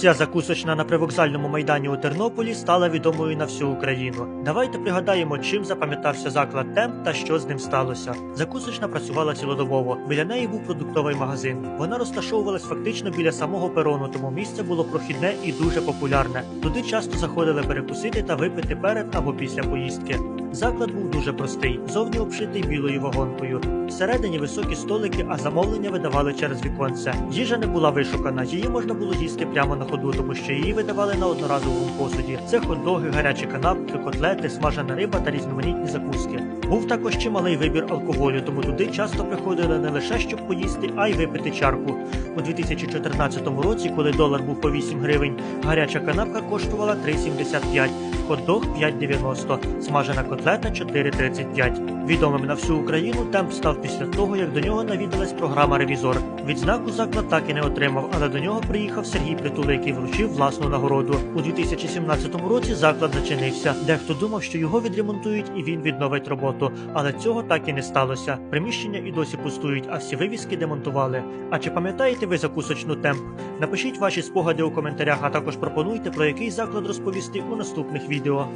Ця закусочна на привокзальному майдані у Тернополі стала відомою на всю Україну. Давайте пригадаємо, чим запам'ятався заклад Темп та що з ним сталося. Закусочна працювала цілодобово. Біля неї був продуктовий магазин. Вона розташовувалась фактично біля самого перону, тому місце було прохідне і дуже популярне. Туди часто заходили перекусити та випити перед або після поїздки. Заклад був дуже простий, зовні обшитий білою вагонкою. Всередині високі столики, а замовлення видавали через віконце. Їжа не була вишукана, її можна було їсти прямо на ходу, тому що її видавали на одноразовому посуді. Це хот-доги, гарячі канапки, котлети, смажена риба та різноманітні закуски. Був також чималий вибір алкоголю, тому туди часто приходили не лише щоб поїсти, а й випити чарку. У 2014 році, коли долар був по 8 гривень, гаряча канапка коштувала 3,75, хот-дог 5,90, смажена котлета 4,35. Відомим на всю Україну темп став після того, як до нього навідалась програма Ревізор. Відзнаку заклад так і не отримав, але до нього приїхав Сергій Притула, який вручив власну нагороду. У 2017 році заклад зачинився. Дехто думав, що його відремонтують і він відновить роботу, але цього так і не сталося. Приміщення і досі пустують, а всі вивіски демонтували. А чи пам'ятаєте ви закусочну темп? Напишіть ваші спогади у коментарях, а також пропонуйте про який заклад розповісти у наступних відео. 丢